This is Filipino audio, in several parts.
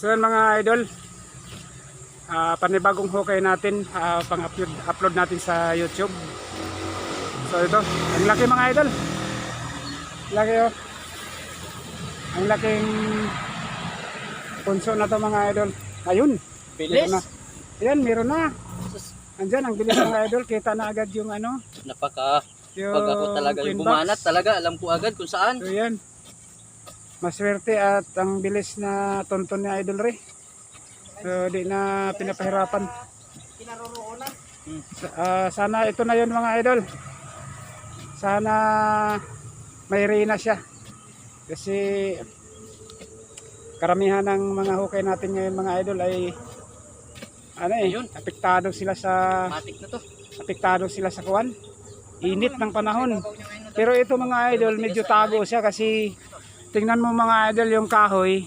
So yun mga idol, ah, panibagong hukay natin, ah, pang-upload upload natin sa YouTube. So ito, ang laki mga idol. Laki oh. Ang laking punso na to mga idol. Ayun. Bilis. na. Ayan, meron na. Andyan, ang bilis mga idol. Kita na agad yung ano. Napaka Yung pag ako talaga yung bumanat talaga alam ko agad kung saan. So yan. Maswerte at ang bilis na tonton ni Idol Ray. So di na pinapahirapan. Sa- ah, sana ito na yun mga idol. Sana may reyna siya. Kasi karamihan ng mga hukay natin ngayon mga idol ay ano eh, Ayun. apektado sila sa Matik na to. apektado sila sa kuwan. Init ng panahon. Pero ito mga idol, medyo tago siya kasi tingnan mo mga idol yung kahoy.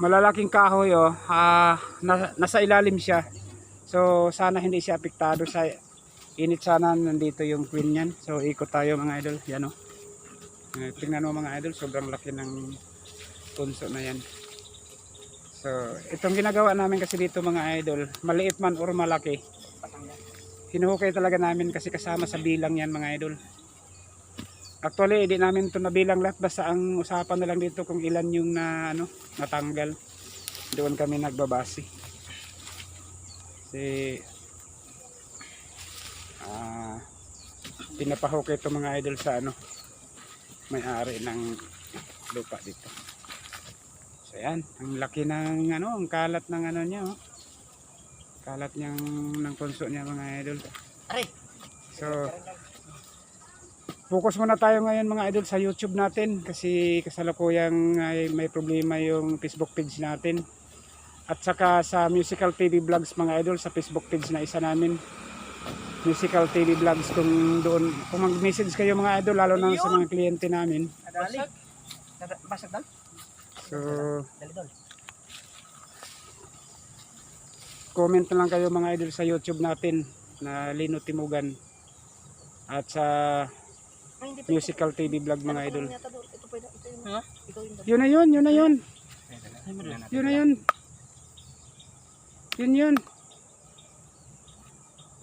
Malalaking kahoy oh, ah, na- nasa ilalim siya. So sana hindi siya apektado sa init sana nandito yung queen niyan. So ikot tayo mga idol, yan oh. Eh, Tingnan mo mga idol, sobrang laki ng punso na yan. So, itong ginagawa namin kasi dito mga idol, maliit man or malaki, hinuhukay talaga namin kasi kasama sa bilang yan mga idol. Actually, hindi namin ito nabilang lahat basta ang usapan na lang dito kung ilan yung na ano, natanggal. Doon kami nagbabase. Kasi ah pinapahukay ito mga idol sa ano may-ari ng lupa dito. So yan, ang laki ng ano, ang kalat ng ano niya oh. Kalat niyang ng punso niya mga idol. Aray. So Focus muna tayo ngayon mga idol sa YouTube natin kasi kasalukuyang ay may problema yung Facebook page natin. At saka sa Musical TV Vlogs mga idol sa Facebook page na isa namin. Musical TV Vlogs kung doon kung mag-message kayo mga idol lalo na sa mga kliyente namin. Basag dal? So comment na lang kayo mga idol sa YouTube natin na Lino Timugan at sa Musical TV Vlog mga idol. Ikaw yung Yun na yun, yun na yun. Yun na yun. Yun yun.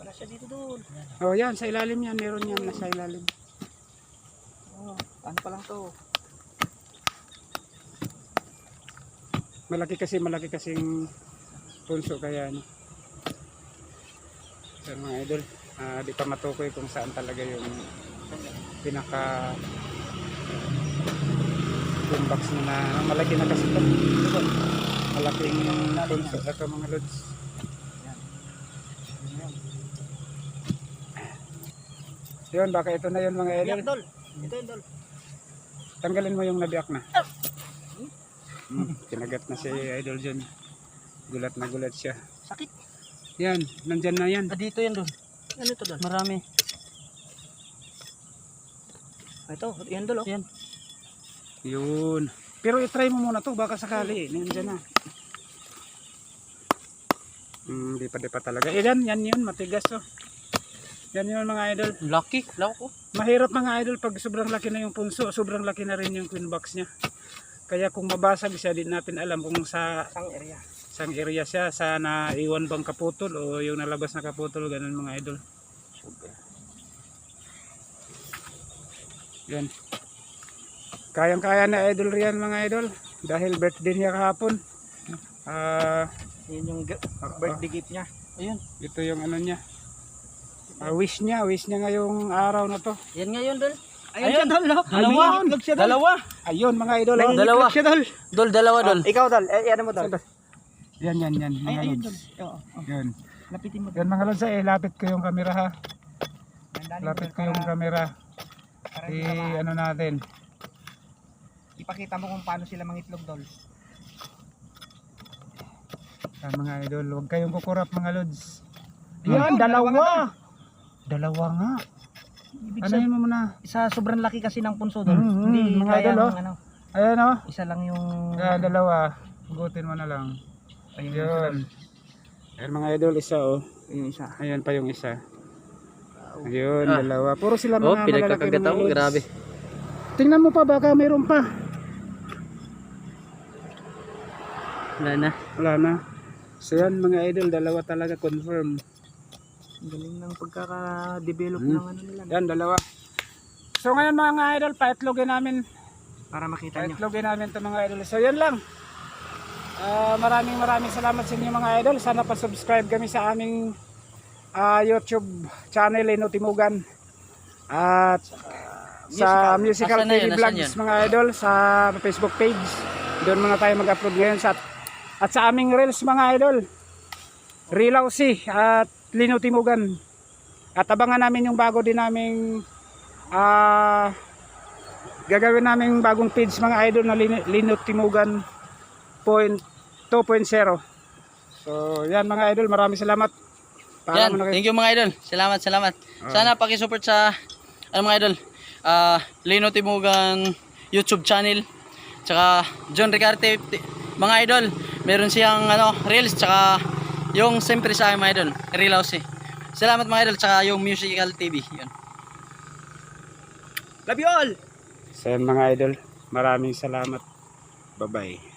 Wala siya dito doon. Oh yan, sa ilalim yan. Meron yan nasa ilalim. Oh, ano pa lang to? Malaki kasi, malaki kasing punso kaya ano. So mga idol, ah, di pa matukoy kung saan talaga yung pinaka yung box na, na malaki na kasi ito. Malaking punso ito mga lods. Yun, baka ito na yun mga dol. Ito yung dol. Tanggalin mo yung nabiyak na. Hmm, kinagat na si Idol dyan. Gulat na gulat siya. Sakit. Yan, nandyan na yan. Ah, dito yan doon. Ano ito dol? Marami. Ito, yan dol oh. Yan. Yun. Pero itry mo muna to, baka sakali. Nandyan na. Hmm, di pa di pa talaga. Eh, yan, yan yun, matigas oh. Yan yun mga idol. Lucky. Lako. Mahirap mga idol pag sobrang laki na yung punso, sobrang laki na rin yung queen box niya. Kaya kung mabasag siya, di natin alam kung sa Sang area. sang area siya, sa naiwan bang kaputol o yung nalabas na kaputol, ganun mga idol. Yan. Kayang-kaya na idol riyan mga idol. Dahil birthday niya kahapon. Ah, Yan yung gi- birthday gift niya. Ayun. ito yung ano niya. Ah, wish niya, wish niya ngayong araw na to. Yan ngayon dol. Ayun, siya dol no? Dalawa. Siya dol. Dalawa. Ayun mga idol. oh. Dalawa. Siya dol. Dol, dalawa dol. Ikaw dol. Eh, ano mo dol? Yan, yan, yan. Ay, Mga ayun lods. dol. Oo. oo. Yan. Lapitin mo. Yan mga lods, eh, lapit ko yung camera ha. Lapit ko yung camera. Para I, ano natin. Ipakita mo kung paano sila mangitlog dol. Yan mga idol, huwag kayong kukurap mga lods. Ayun, Yan, dalawa. Dalawa nga. Ibig Ano sabihin, yun mo muna? isa sobrang laki kasi ng punso dol. Mhm, Hindi mga kaya idol, oh. ano, Ayan o. isa lang yung Yan, dalawa. Hugutin mo na lang. ayun, Yun. Ayan mga idol, isa oh. yung isa. Ayan pa yung isa. Ayun, Ah. dalawa. Puro sila mga Oh, pinagkakagat ako. Grabe. Tingnan mo pa, baka mayroon pa. Wala na. Wala na. So yan mga idol, dalawa talaga confirm. Galing ng pagkaka-develop Hmm. ng ano nila. Yan, dalawa. So ngayon mga idol, paitlogin namin. Para makita nyo. Paitlogin namin ito mga idol. So yan lang. Ah, maraming maraming salamat sa inyo mga idol. Sana pa-subscribe kami sa aming ah, YouTube channel Ino Timugan. At sa Musical Asan na TV yun? Vlogs mga idol sa Facebook page. Doon muna tayo mag-upload ngayon sa at sa aming Reels mga idol. Rilaw si at Lino Timugan. At abangan namin yung bago din naming ah gagawin namin bagong page mga idol na Lino, Lino Timugan point 2.0. So yan mga idol, maraming salamat. Yan, thank you mga idol. Salamat, salamat. Sana paki-support sa ano mga idol. Ah, Lino Timugan YouTube channel. Tsaka John Ricarte mga idol. Meron siyang ano, reels tsaka yung siyempre sa akin mga idol, Real House. eh. Salamat mga idol tsaka yung Musical TV. Yun. Love you all! So mga idol, maraming salamat. Bye-bye.